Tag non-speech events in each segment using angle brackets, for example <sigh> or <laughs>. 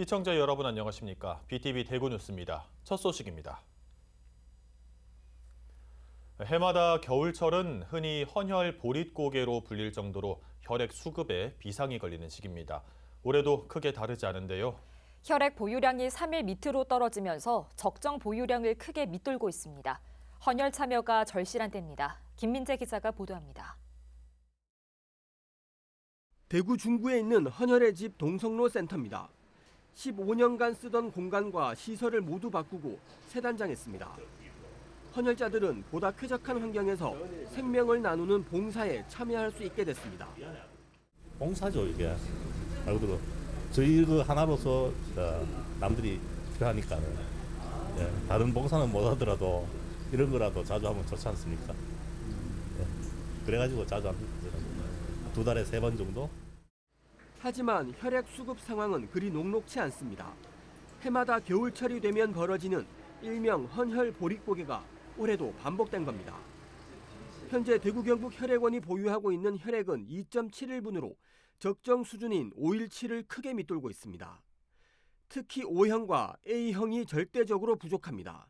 시청자 여러분 안녕하십니까? BTV 대구 뉴스입니다. 첫 소식입니다. 해마다 겨울철은 흔히 헌혈 보릿고개로 불릴 정도로 혈액 수급에 비상이 걸리는 시기입니다. 올해도 크게 다르지 않은데요. 혈액 보유량이 3일 밑으로 떨어지면서 적정 보유량을 크게 밑돌고 있습니다. 헌혈 참여가 절실한 때입니다. 김민재 기자가 보도합니다. 대구 중구에 있는 헌혈의 집 동성로 센터입니다. 15년간 쓰던 공간과 시설을 모두 바꾸고 새 단장했습니다. 헌혈자들은 보다 쾌적한 환경에서 생명을 나누는 봉사에 참여할 수 있게 됐습니다. 봉사죠 이게 말 그대로 저희 그 하나로서 진짜 남들이 필요하니까 예, 다른 봉사는 못 하더라도 이런 거라도 자주 하면 좋지 않습니까? 예, 그래가지고 자주 합니다. 두 달에 세 번 정도. 하지만 혈액 수급 상황은 그리 녹록치 않습니다. 해마다 겨울철이 되면 벌어지는 일명 헌혈 보릿고개가 올해도 반복된 겁니다. 현재 대구 경북 혈액원이 보유하고 있는 혈액은 2.71분으로 적정 수준인 517을 크게 밑돌고 있습니다. 특히 O형과 A형이 절대적으로 부족합니다.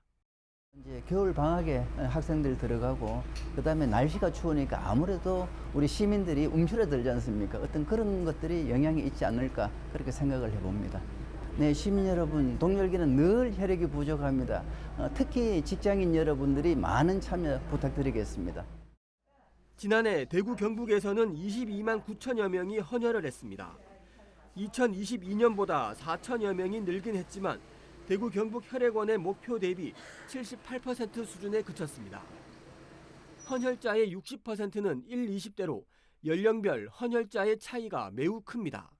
이제 겨울 방학에 학생들 들어가고 그다음에 날씨가 추우니까 아무래도 우리 시민들이 움츠러들지 않습니까? 어떤 그런 것들이 영향이 있지 않을까 그렇게 생각을 해봅니다. 네, 시민 여러분, 동열기는 늘 혈액이 부족합니다. 어, 특히 직장인 여러분들이 많은 참여 부탁드리겠습니다. 지난해 대구 경북에서는 22만 9천여 명이 헌혈을 했습니다. 2022년보다 4천여 명이 늘긴 했지만 대구 경북 혈액원의 목표 대비 78% 수준에 그쳤습니다. 헌혈자의 60%는 1, 20대로 연령별 헌혈자의 차이가 매우 큽니다.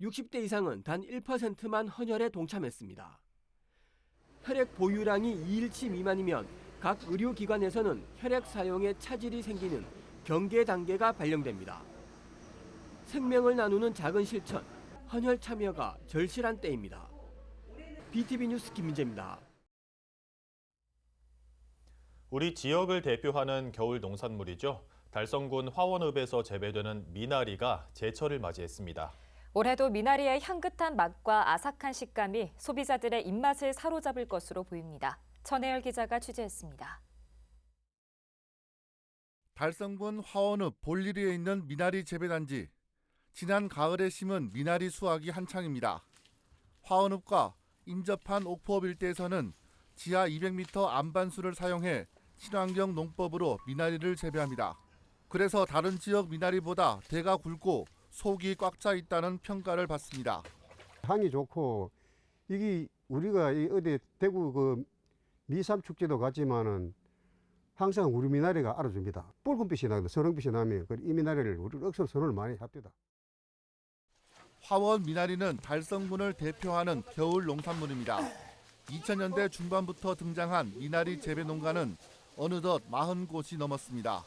60대 이상은 단 1%만 헌혈에 동참했습니다. 혈액 보유량이 2일치 미만이면 각 의료기관에서는 혈액 사용에 차질이 생기는 경계 단계가 발령됩니다. 생명을 나누는 작은 실천, 헌혈 참여가 절실한 때입니다. BTV 뉴스 김민재입니다. 우리 지역을 대표하는 겨울 농산물이죠. 달성군 화원읍에서 재배되는 미나리가 제철을 맞이했습니다. 올해도 미나리의 향긋한 맛과 아삭한 식감이 소비자들의 입맛을 사로잡을 것으로 보입니다. 천혜열 기자가 취재했습니다. 달성군 화원읍 볼리리에 있는 미나리 재배단지. 지난 가을에 심은 미나리 수확이 한창입니다. 화원읍과 인접한 옥포읍 일대에서는 지하 200m 안반수를 사용해 친환경 농법으로 미나리를 재배합니다. 그래서 다른 지역 미나리보다 대가 굵고 속이 꽉 차 있다는 평가를 받습니다. 향이 좋고 이게 우리가 이 어디 대구 그 미삼 축제도 갔지만은 항상 우리 미나리가 알아줍니다. 붉은빛이 나거든 선홍빛이 나면 그이 미나리를 우리 억수로 선호를 많이 합니다. 화원 미나리는 달성군을 대표하는 겨울 농산물입니다. 2000년대 중반부터 등장한 미나리 재배 농가는 어느덧 40곳이 넘었습니다.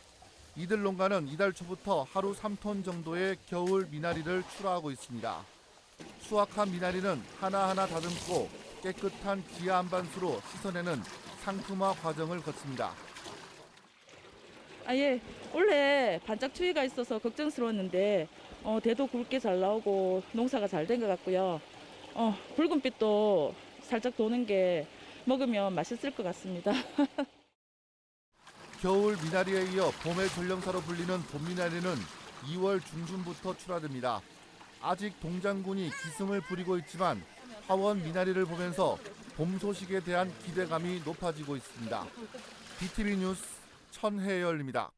이들 농가는 이달 초부터 하루 3톤 정도의 겨울 미나리를 출하하고 있습니다. 수확한 미나리는 하나하나 다듬고 깨끗한 지하 안반수로 씻어내는 상품화 과정을 거칩니다. 아, 예. 원래 반짝 추위가 있어서 걱정스러웠는데 어, 대도 굵게 잘 나오고 농사가 잘 된 것 같고요. 어, 붉은빛도 살짝 도는 게 먹으면 맛있을 것 같습니다. <laughs> 겨울 미나리에 이어 봄의 전령사로 불리는 봄미나리는 2월 중순부터 출하됩니다. 아직 동장군이 기승을 부리고 있지만 화원 미나리를 보면서 봄 소식에 대한 기대감이 높아지고 있습니다. BTV 뉴스 천혜열입니다.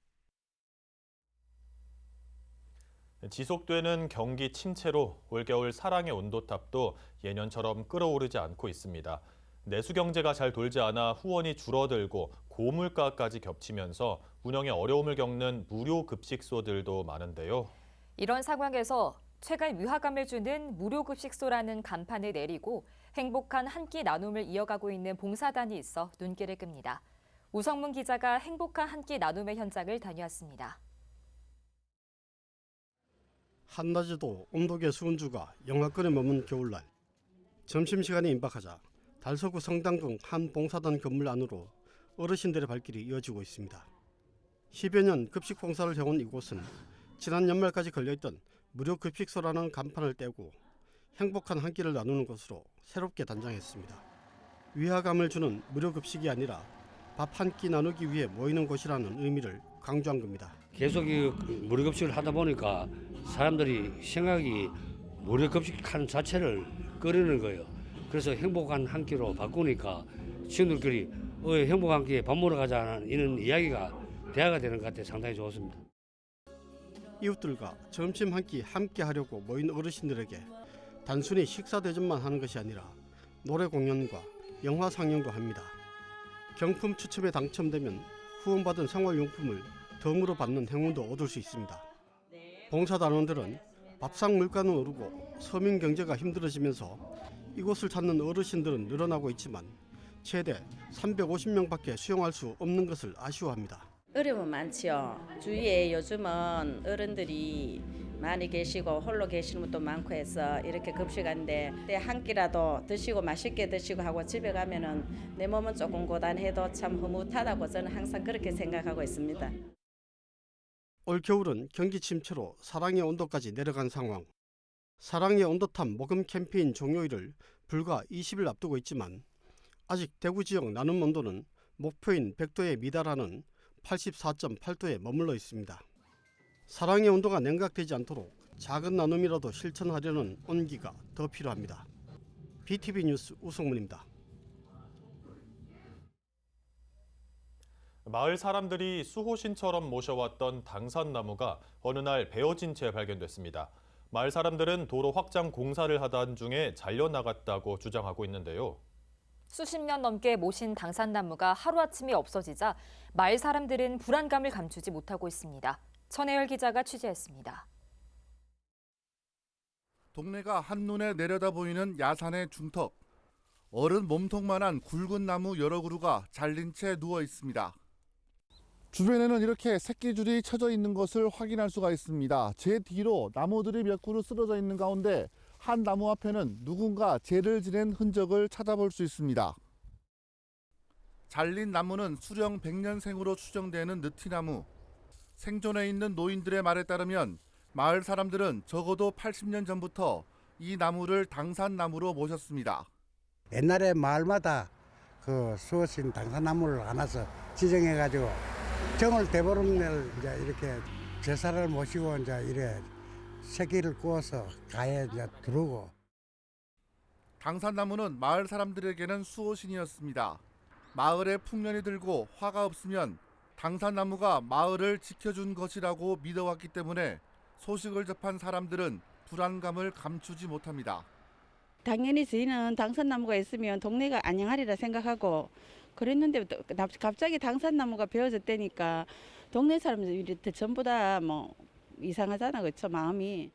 지속되는 경기 침체로 올겨울 사랑의 온도탑도 예년처럼 끌어오르지 않고 있습니다. 내수 경제가 잘 돌지 않아 후원이 줄어들고 고물가까지 겹치면서 운영에 어려움을 겪는 무료 급식소들도 많은데요. 이런 상황에서 최근 위화감을 주는 무료 급식소라는 간판을 내리고 행복한 한 끼 나눔을 이어가고 있는 봉사단이 있어 눈길을 끕니다. 우성문 기자가 행복한 한 끼 나눔의 현장을 다녀왔습니다. 한낮에도 온도계 수은주가 영하권에 머문 겨울날 점심시간이 임박하자 달서구 성당 중한 봉사단 건물 안으로 어르신들의 발길이 이어지고 있습니다. 10여 년 급식 봉사를 해온 이곳은 지난 연말까지 걸려있던 무료 급식소라는 간판을 떼고 행복한 한 끼를 나누는 것으로 새롭게 단장했습니다. 위화감을 주는 무료 급식이 아니라 밥 한 끼 나누기 위해 모이는 곳이라는 의미를 강조한 겁니다. 계속 이 무료급식을 하다 보니까 사람들이 생각이 무료급식하는 자체를 꺼리는 거예요. 그래서 행복한 한 끼로 바꾸니까 친구들끼리 어, 행복한 한 끼에 밥 먹으러 가자는 이런 이야기가 대화가 되는 것 같아 상당히 좋았습니다. 이웃들과 점심 한 끼 함께 하려고 모인 어르신들에게 단순히 식사 대접만 하는 것이 아니라 노래 공연과 영화 상영도 합니다. 경품 추첨에 당첨되면 후원받은 생활용품을 덤으로 받는 행운도 얻을 수 있습니다. 봉사단원들은 밥상 물가는 오르고 서민 경제가 힘들어지면서 이곳을 찾는 어르신들은 늘어나고 있지만 최대 350명밖에 수용할 수 없는 것을 아쉬워합니다. 어려움은 많지요. 주위에 요즘은 어른들이 많이 계시고 홀로 계시는 분도 많고 해서 이렇게 급식하는데 때한 끼라도 드시고 맛있게 드시고 하고 집에 가면은 내 몸은 조금 고단해도 참 흐뭇하다고 저는 항상 그렇게 생각하고 있습니다. 올 겨울은 경기 침체로 사랑의 온도까지 내려간 상황. 사랑의 온도탑 모금 캠페인 종료일을 불과 20일 앞두고 있지만 아직 대구 지역 나눔 온도는 목표인 100도에 미달하는 84.8도에 머물러 있습니다. 사랑의 온도가 냉각되지 않도록 작은 나눔이라도 실천하려는 온기가 더 필요합니다. BTV 뉴스 우성문입니다. 마을 사람들이 수호신처럼 모셔왔던 당산나무가 어느 날 베어진 채 발견됐습니다. 마을 사람들은 도로 확장 공사를 하던 중에 잘려나갔다고 주장하고 있는데요. 수십 년 넘게 모신 당산나무가 하루아침에 없어지자 마을 사람들은 불안감을 감추지 못하고 있습니다. 천혜열 기자가 취재했습니다. 동네가 한눈에 내려다 보이는 야산의 중턱. 어른 몸통만한 굵은 나무 여러 그루가 잘린 채 누워 있습니다. 주변에는 이렇게 새끼줄이 쳐져 있는 것을 확인할 수가 있습니다. 제 뒤로 나무들이 몇 그루 쓰러져 있는 가운데 한 나무 앞에는 누군가 재를 지낸 흔적을 찾아볼 수 있습니다. 잘린 나무는 수령 100년생으로 추정되는 느티나무. 생존해 있는 노인들의 말에 따르면 마을 사람들은 적어도 80년 전부터 이 나무를 당산나무로 모셨습니다. 옛날에 마을마다 그 수호신 당산나무를 하나서 지정해가지고 정월 대보름 날 이제 이렇게 제사를 모시고 이제 이래 새끼를 구워서 가에 이제 두르고 당산나무는 마을 사람들에게는 수호신이었습니다. 마을에 풍년이 들고 화가 없으면 당산나무가 마을을 지켜준 것이라고 믿어왔기 때문에 소식을 접한 사람들은 불안감을 감추지 못합니다. 당연히 저희는 당산나무가 있으면 동네가 안녕하리라 생각하고 그랬는데 또 갑자기 당산나무가 베어졌다니까 동네 사람들이 전부 다 뭐 이상하잖아 그쵸 마음이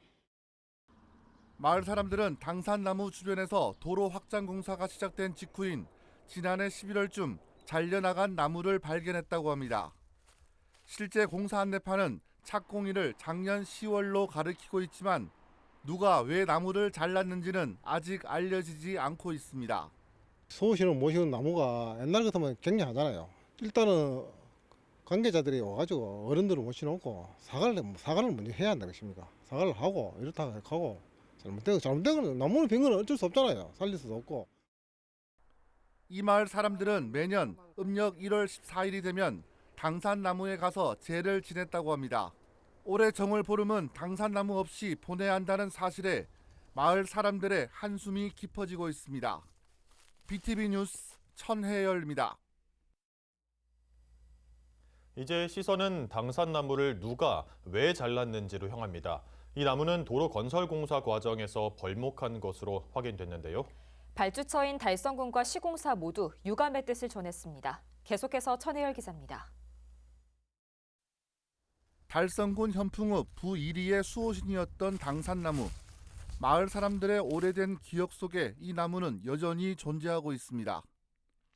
마을 사람들은 당산나무 주변에서 도로 확장 공사가 시작된 직후인 지난해 11월쯤 잘려나간 나무를 발견했다고 합니다. 실제 공사 안내판은 착공일을 작년 10월로 가리키고 있지만 누가 왜 나무를 잘랐는지는 아직 알려지지 않고 있습니다. 수호신을 모시는 나무가 옛날 같으면 굉장하잖아요. 일단은 관계자들이 와가지고 어른들을 모셔놓고 사과를 사과를 먼저 해야 한다 것입니까? 사과를 하고 이렇다 하고 잘못된 잘못된 건 나무를 빈 거는 어쩔 수 없잖아요. 살릴 수도 없고. 이 마을 사람들은 매년 음력 1월 14일이 되면 당산나무에 가서 제를 지냈다고 합니다. 올해 정월 보름은 당산나무 없이 보내야 한다는 사실에 마을 사람들의 한숨이 깊어지고 있습니다. BTV 뉴스 천혜열입니다. 이제 시선은 당산나무를 누가 왜 잘랐는지로 향합니다. 이 나무는 도로 건설 공사 과정에서 벌목한 것으로 확인됐는데요. 발주처인 달성군과 시공사 모두 유감의 뜻을 전했습니다. 계속해서 천혜열 기자입니다. 달성군 현풍읍 부 1위의 수호신이었던 당산나무. 마을 사람들의 오래된 기억 속에 이 나무는 여전히 존재하고 있습니다.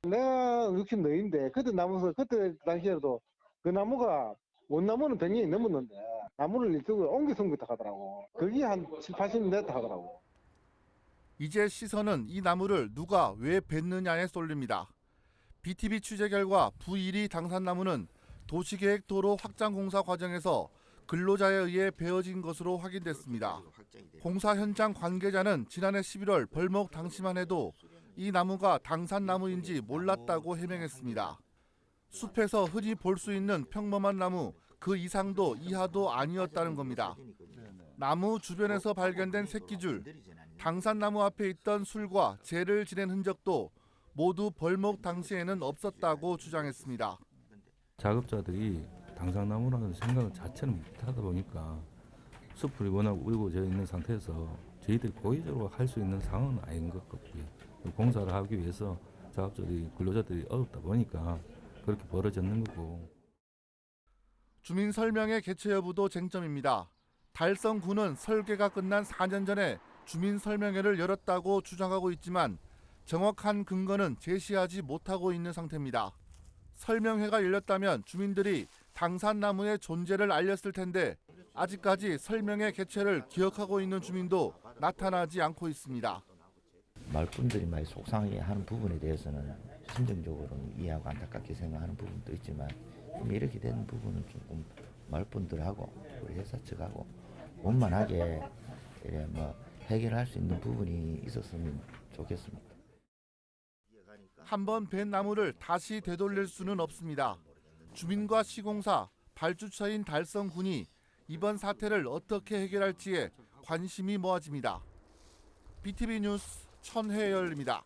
내가 60너인데 그때 나무서 그때 당시에도 그 나무가 원나무는 100년이 넘었는데 나무를 이쪽으로 옮겨 선거다 하더라고. 그게 한 7, 80년 됐다 하더라고. 이제 시선은 이 나무를 누가 왜 뱉느냐에 쏠립니다. BTV 취재 결과 부1위 당산나무는 도시계획도로 확장 공사 과정에서 근로자에 의해 베어진 것으로 확인됐습니다. 공사 현장 관계자는 지난해 11월 벌목 당시만 해도 이 나무가 당산나무인지 몰랐다고 해명했습니다. 숲에서 흔히 볼 수 있는 평범한 나무 그 이상도 이하도 아니었다는 겁니다. 나무 주변에서 발견된 새끼줄, 당산나무 앞에 있던 술과 재를 지낸 흔적도 모두 벌목 당시에는 없었다고 주장했습니다. 작업자들이 당상나무라는 생각을 자체를 못하다 보니까 숲이 워낙 우거져 있는 상태에서 저희들이 고의적으로 할 수 있는 상황은 아닌 것 같고요. 공사를 하기 위해서 작업자들이 근로자들이 어렵다 보니까 그렇게 벌어졌는 거고. 주민 설명회 개최 여부도 쟁점입니다. 달성군은 설계가 끝난 4년 전에 주민 설명회를 열었다고 주장하고 있지만 정확한 근거는 제시하지 못하고 있는 상태입니다. 설명회가 열렸다면 주민들이 당산나무의 존재를 알렸을 텐데 아직까지 설명회 개최를 기억하고 있는 주민도 나타나지 않고 있습니다. 마을분들이 많이 속상해하는 부분에 대해서는 심정적으로는 이해하고 안타깝게 생각하는 부분도 있지만 이렇게 된 부분은 조금 마을분들하고 우리 회사 측하고 원만하게 뭐 해결할 수 있는 부분이 있었으면 좋겠습니다. 한번 벤 나무를 다시 되돌릴 수는 없습니다. 주민과 시공사, 발주처인 달성군이 이번 사태를 어떻게 해결할지에 관심이 모아집니다. BTV 뉴스 천혜열입니다.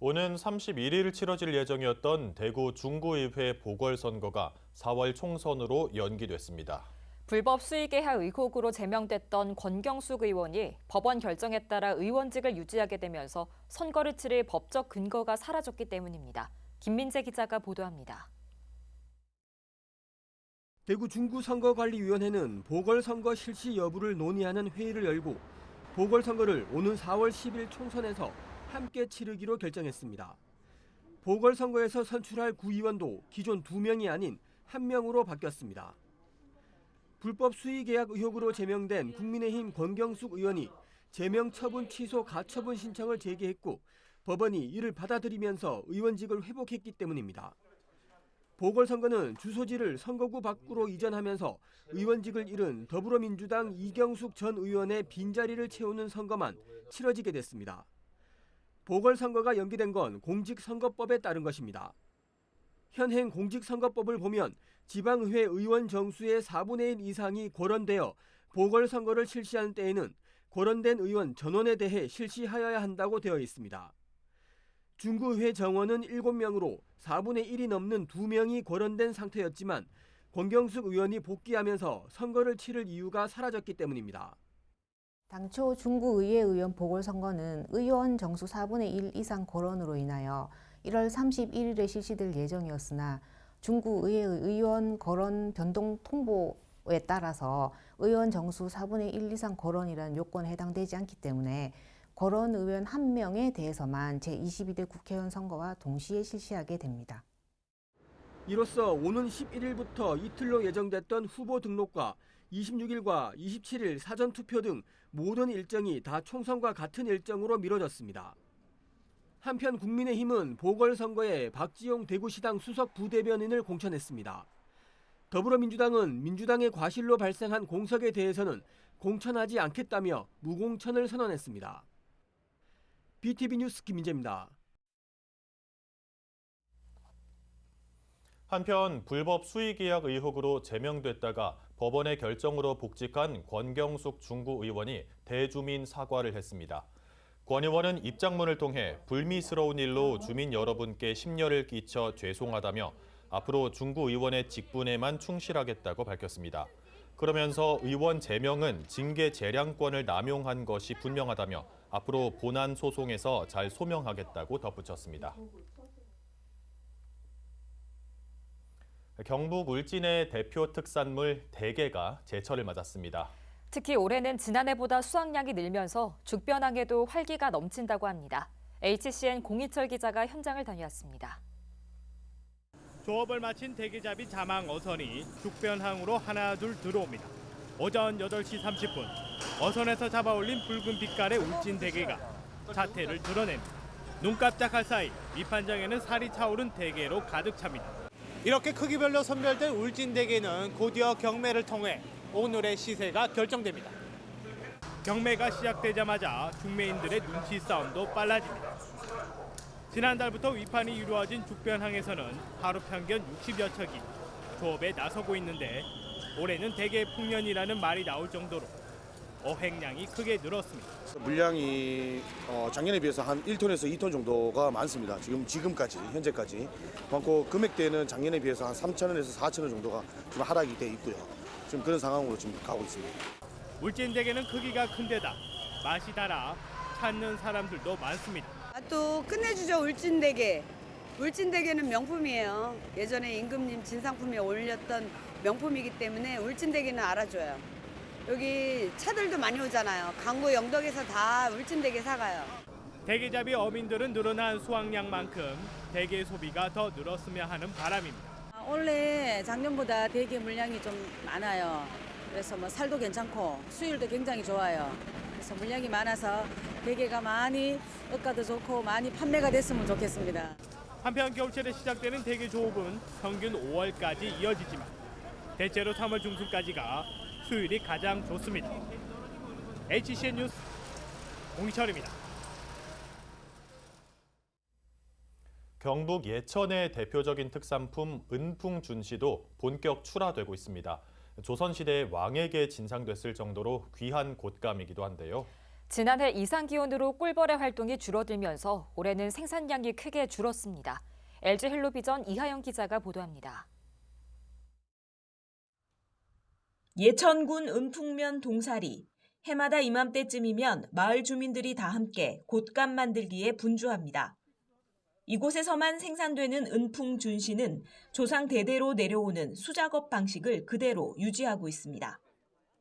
오는 31일 치러질 예정이었던 대구 중구의회 보궐선거가 4월 총선으로 연기됐습니다. 불법 수의계하 의혹으로 제명됐던 권경숙 의원이 법원 결정에 따라 의원직을 유지하게 되면서 선거를 치를 법적 근거가 사라졌기 때문입니다. 김민재 기자가 보도합니다. 대구 중구 선거관리위원회는 보궐선거 실시 여부를 논의하는 회의를 열고 보궐선거를 오는 4월 10일 총선에서 함께 치르기로 결정했습니다. 보궐선거에서 선출할 구의원도 기존 2명이 아닌 1명으로 바뀌었습니다. 불법 수의계약 의혹으로 제명된 국민의힘 권경숙 의원이 제명 처분 취소 가처분 신청을 제기했고 법원이 이를 받아들이면서 의원직을 회복했기 때문입니다. 보궐선거는 주소지를 선거구 밖으로 이전하면서 의원직을 잃은 더불어민주당 이경숙 전 의원의 빈자리를 채우는 선거만 치러지게 됐습니다. 보궐선거가 연기된 건 공직선거법에 따른 것입니다. 현행 공직선거법을 보면 지방의회 의원 정수의 4분의 1 이상이 거론되어 보궐선거를 실시하는 때에는 거론된 의원 전원에 대해 실시하여야 한다고 되어 있습니다. 중구의회 정원은 7명으로 4분의 1이 넘는 2명이 거론된 상태였지만 권경숙 의원이 복귀하면서 선거를 치를 이유가 사라졌기 때문입니다. 당초 중구의회 의원 보궐선거는 의원 정수 4분의 1 이상 거론으로 인하여 1월 31일에 실시될 예정이었으나 중구의회의 의원 거론 변동 통보에 따라서 의원 정수 4분의 1 이상 거론이라는 요건에 해당되지 않기 때문에 거론 의원 한 명에 대해서만 제22대 국회의원 선거와 동시에 실시하게 됩니다. 이로써 오는 11일부터 이틀로 예정됐던 후보 등록과 26일과 27일 사전 투표 등 모든 일정이 다 총선과 같은 일정으로 미뤄졌습니다. 한편 국민의힘은 보궐선거에 박지용 대구시당 수석 부대변인을 공천했습니다. 더불어민주당은 민주당의 과실로 발생한 공석에 대해서는 공천하지 않겠다며 무공천을 선언했습니다. BTV 뉴스 김민재입니다. 한편 불법 수의계약 의혹으로 제명됐다가 법원의 결정으로 복직한 권경숙 중구 의원이 대주민 사과를 했습니다. 권 의원은 입장문을 통해 불미스러운 일로 주민 여러분께 심려를 끼쳐 죄송하다며 앞으로 중구 의원의 직분에만 충실하겠다고 밝혔습니다. 그러면서 의원 제명은 징계 재량권을 남용한 것이 분명하다며 앞으로 본안 소송에서 잘 소명하겠다고 덧붙였습니다. 경북 울진의 대표 특산물 대게가 제철을 맞았습니다. 특히 올해는 지난해보다 수확량이 늘면서 죽변항에도 활기가 넘친다고 합니다. HCN 공희철 기자가 현장을 다녀왔습니다. 조업을 마친 대게잡이 자망 어선이 죽변항으로 하나 둘 들어옵니다. 오전 8시 30분 어선에서 잡아올린 붉은 빛깔의 울진 대게가 자태를 드러냅니다. 눈 깜짝할 사이 밑판장에는 살이 차오른 대게로 가득 찹니다. 이렇게 크기별로 선별된 울진 대게는 곧이어 경매를 통해 오늘의 시세가 결정됩니다. 경매가 시작되자마자 중매인들의 눈치 싸움도 빨라집니다. 지난달부터 위판이 이루어진 죽변항에서는 하루 평균 60여 척이 조업에 나서고 있는데 올해는 대개 풍년이라는 말이 나올 정도로 어획량이 크게 늘었습니다. 물량이 어, 작년에 비해서 한 1톤에서 2톤 정도가 많습니다. 지금 지금까지 현재까지 많고 금액대는 작년에 비해서 한 3천 원에서 4천 원 정도가 좀 하락이 돼 있고요. 지금 그런 상황으로 지금 가고 있습니다. 울진대게는 크기가 큰 데다 맛이 달아 찾는 사람들도 많습니다. 아, 또 끝내주죠 울진대게. 울진대게는 명품이에요. 예전에 임금님 진상품에 올렸던 명품이기 때문에 울진대게는 알아줘요. 여기 차들도 많이 오잖아요. 강구 영덕에서 다 울진대게 사가요. 대게잡이 어민들은 늘어난 수확량만큼 대게 소비가 더 늘었으면 하는 바람입니다. 아, 원래 작년보다 대게 물량이 좀 많아요. 그래서 뭐 살도 괜찮고 수율도 굉장히 좋아요. 그래서 물량이 많아서 대게가 많이 억가도 좋고 많이 판매가 됐으면 좋겠습니다. 한편 겨울철에 시작되는 대게 조업은 평균 5월까지 이어지지만 대체로 3월 중순까지가 수율이 가장 좋습니다. HCN 뉴스 홍희철입니다. 경북 예천의 대표적인 특산품 은풍준시도 본격 출하되고 있습니다. 조선시대의 왕에게 진상됐을 정도로 귀한 곶감이기도 한데요. 지난해 이상 기온으로 꿀벌의 활동이 줄어들면서 올해는 생산량이 크게 줄었습니다. LG 헬로비전 이하영 기자가 보도합니다. 예천군 은풍면 동사리. 해마다 이맘때쯤이면 마을 주민들이 다 함께 곶감 만들기에 분주합니다. 이곳에서만 생산되는 은풍 준시는 조상 대대로 내려오는 수작업 방식을 그대로 유지하고 있습니다.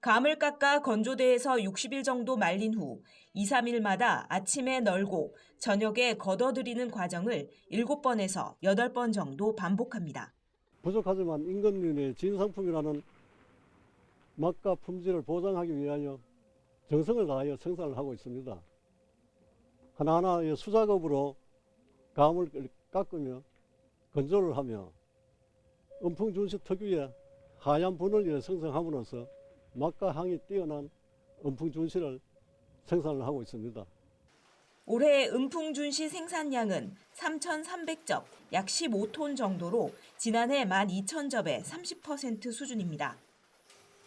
감을 깎아 건조대에서 60일 정도 말린 후 2, 3일마다 아침에 널고 저녁에 걷어들이는 과정을 7번에서 8번 정도 반복합니다. 부족하지만 임금님의 진상품이라는 맛과 품질을 보장하기 위하여 정성을 다하여 생산을 하고 있습니다. 하나하나의 수작업으로 감을 깎으며 건조를 하며 은풍준시 특유의 하얀 분을 생성함으로써 맛과 향이 뛰어난 은풍준시를 생산을 하고 있습니다. 올해 은풍준시 생산량은 3,300접, 약 15톤 정도로 지난해 12,000접의 30% 수준입니다.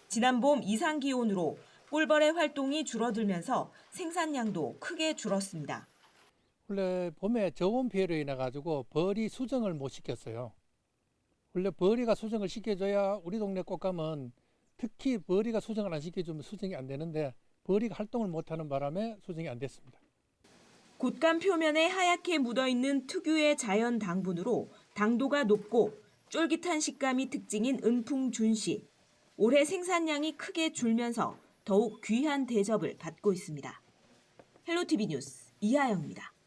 지난 봄 이상 기온으로 꿀벌의 활동이 줄어들면서 생산량도 크게 줄었습니다. 원래 봄에 저온 피해로 인해 가지고 벌이 수정을 못 시켰어요. 원래 벌이가 수정을 시켜줘야 우리 동네 꽃감은 특히 벌이가 수정을 안 시켜주면 수정이 안 되는데 벌이가 활동을 못하는 바람에 수정이 안 됐습니다. 곶감 표면에 하얗게 묻어있는 특유의 자연 당분으로 당도가 높고 쫄깃한 식감이 특징인 은풍준시. 올해 생산량이 크게 줄면서 더욱 귀한 대접을 받고 있습니다. 헬로티비 뉴스 이하영입니다.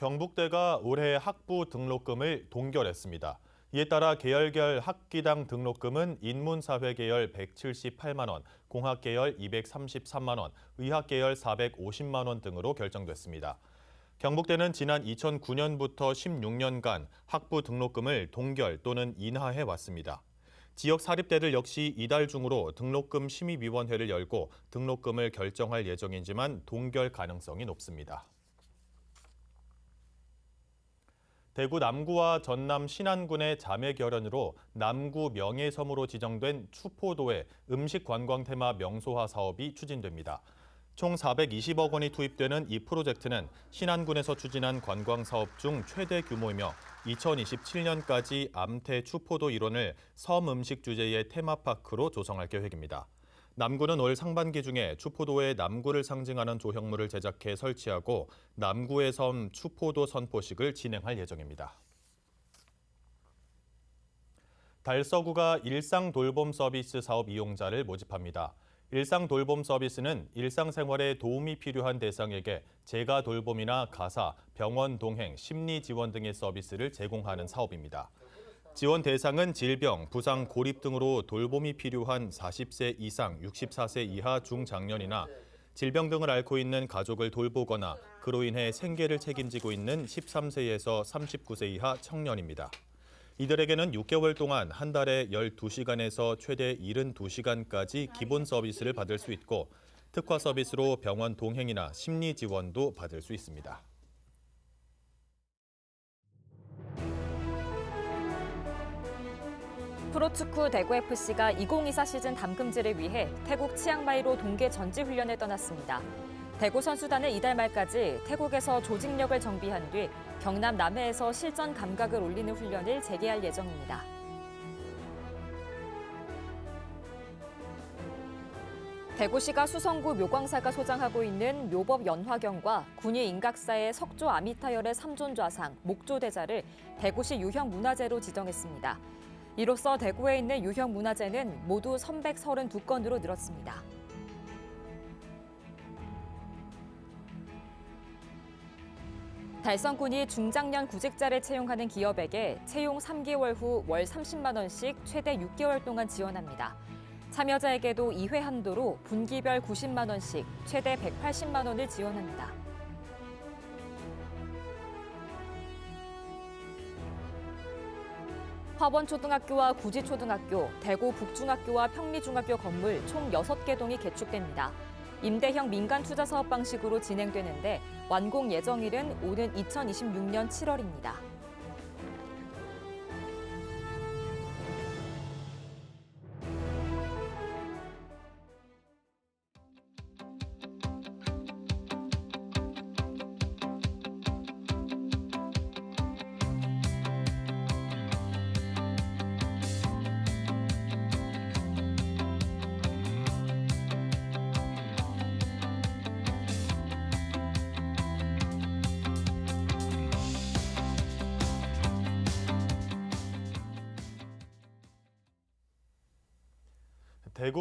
경북대가 올해 학부 등록금을 동결했습니다. 이에 따라 계열별 학기당 등록금은 인문사회 계열 178만 원, 공학 계열 233만 원, 의학 계열 450만 원 등으로 결정됐습니다. 경북대는 지난 2009년부터 16년간 학부 등록금을 동결 또는 인하해 왔습니다. 지역 사립대들 역시 이달 중으로 등록금 심의위원회를 열고 등록금을 결정할 예정이지만 동결 가능성이 높습니다. 대구 남구와 전남 신안군의 자매 결연으로 남구 명예섬으로 지정된 추포도의 음식 관광 테마 명소화 사업이 추진됩니다. 총 420억 원이 투입되는 이 프로젝트는 신안군에서 추진한 관광 사업 중 최대 규모이며 2027년까지 암태 추포도 일원을 섬 음식 주제의 테마파크로 조성할 계획입니다. 남구는 올 상반기 중에 추포도의 남구를 상징하는 조형물을 제작해 설치하고 남구의 섬 추포도 선포식을 진행할 예정입니다. 달서구가 일상 돌봄 서비스 사업 이용자를 모집합니다. 일상 돌봄 서비스는 일상생활에 도움이 필요한 대상에게 재가 돌봄이나 가사, 병원 동행, 심리 지원 등의 서비스를 제공하는 사업입니다. 지원 대상은 질병, 부상, 고립 등으로 돌봄이 필요한 40세 이상 64세 이하 중장년이나 질병 등을 앓고 있는 가족을 돌보거나 그로 인해 생계를 책임지고 있는 13세에서 39세 이하 청년입니다. 이들에게는 6개월 동안 한 달에 12시간에서 최대 72시간까지 기본 서비스를 받을 수 있고 특화 서비스로 병원 동행이나 심리 지원도 받을 수 있습니다. 프로축구 대구FC가 2024 시즌 담금질을 위해 태국 치앙마이로 동계 전지 훈련을 떠났습니다. 대구 선수단은 이달 말까지 태국에서 조직력을 정비한 뒤 경남 남해에서 실전 감각을 올리는 훈련을 재개할 예정입니다. 대구시가 수성구 묘광사가 소장하고 있는 묘법 연화경과 군위 인각사의 석조 아미타열의 삼존 좌상, 목조대자를 대구시 유형문화재로 지정했습니다. 이로써 대구에 있는 유형 문화재는 모두 332건으로 늘었습니다. 달성군이 중장년 구직자를 채용하는 기업에게 채용 3개월 후 월 30만 원씩 최대 6개월 동안 지원합니다. 참여자에게도 2회 한도로 분기별 90만 원씩 최대 180만 원을 지원합니다. 화원초등학교와 구지초등학교, 대구 북중학교와 평리중학교 건물 총 6개 동이 개축됩니다. 임대형 민간 투자 사업 방식으로 진행되는데 완공 예정일은 오는 2026년 7월입니다.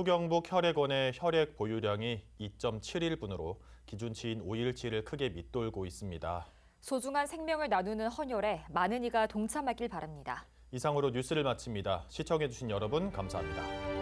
대구 경북 혈액원의 혈액 보유량이 2.71분으로 기준치인 5일치를 크게 밑돌고 있습니다. 소중한 생명을 나누는 헌혈에 많은 이가 동참하길 바랍니다. 이상으로 뉴스를 마칩니다. 시청해주신 여러분 감사합니다.